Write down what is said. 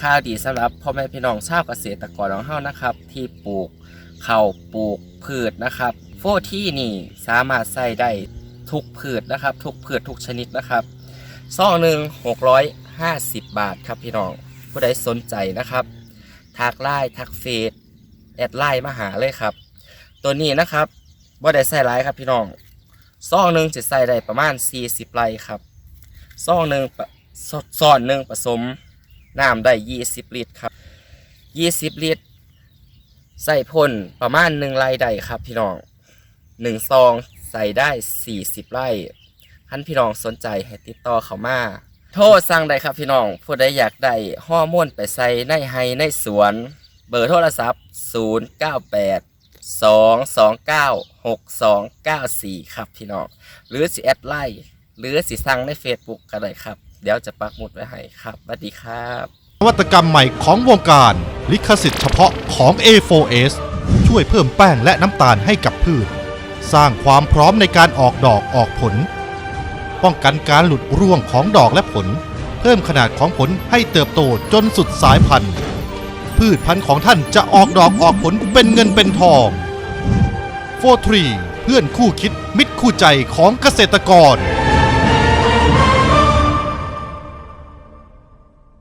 ข่าวดีสำหรับพ่อแม่พี่น้องชาวเกษตรกรของเฮานะครับ ที่ปลูกข้าวปลูกพืชนะครับ โฟที่นี่สามารถใส่ได้ทุกพืชนะครับ ทุกพืชทุกชนิดนะครับซองหนึ่ง650บาทครับพี่น้องผู้ใดสนใจนะครับทักไลน์ทักเฟซแอดไลน์มาหาเลยครับ ตัวนี้นะครับบ่ได้ใส่หลครับพี่น้องซองหนึ่งจะใส่ได้ประมาณ 40ไร่ครับซองหนึ่งปะซ้อนหนึ่งผสม น้ำได้20ลิตรครับ20ลิตร ใส่พ่นประมาณ1ไร่ได้ครับ พี่น้อง1ซองใส่ได้40ไร่ท่านพี่น้องสนใจให้ติดต่อเขามา โทรสั่งได้ครับพี่น้องผู้ใดอยากได้ฮอร์โมนไปใส่ในไฮในสวน เบอร์โทรศัพท์ 098 229 6294 ครับพี่น้อง หรือสิแอดไลน์หรือสิสั่งใน Facebook ก็ได้ครับ เดี๋ยวจะปักหมุดไว้ให้ครับสวัสดีครับนวัตกรรมใหม่ของวงการ ลิขสิทธิ์เฉพาะของ A4S ช่วยเพิ่มแป้งและน้ำตาลให้กับพืช สร้างความพร้อมในการออกดอกออกผล ป้องกันการหลุดร่วงของดอกและผล เพิ่มขนาดของผลให้เติบโตจนสุดสายพันธุ์ พืชพันธุ์ของท่านจะออกดอกออกผลเป็นเงินเป็นทองโฟทรีเพื่อนคู่คิดมิตรคู่ใจของเกษตรกร